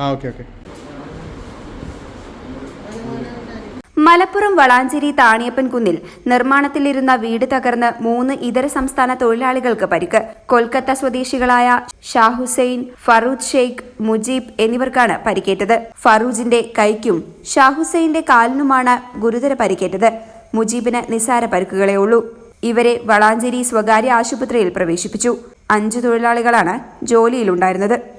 ആ okay okay. Malappuram Valanchery Thaniyappan കുന്നിൽ നിർമ്മാണത്തിലിരുന്ന വീട് തകർന്ന് മൂന്ന് ഇതര സംസ്ഥാന തൊഴിലാളികൾക്ക് പരിക്ക്. കൊൽക്കത്ത സ്വദേശികളായ ഷാഹുസൈൻ ഹുസൈൻ ഫറൂജ് ഷെയ്ഖ് മുജീബ് എന്നിവർക്കാണ് പരിക്കേറ്റത്. ഫറൂജിന്റെ കൈക്കും ഷാഹുസൈന്റെ കാലിനുമാണ് ഗുരുതര പരിക്കേറ്റത്. മുജീബിന് നിസാര പരിക്കുകളേ ഉള്ളൂ. ഇവരെ വളാഞ്ചേരി സ്വകാര്യ ആശുപത്രിയിൽ പ്രവേശിപ്പിച്ചു. അഞ്ചു തൊഴിലാളികളാണ് ജോലിയിലുണ്ടായിരുന്നത്.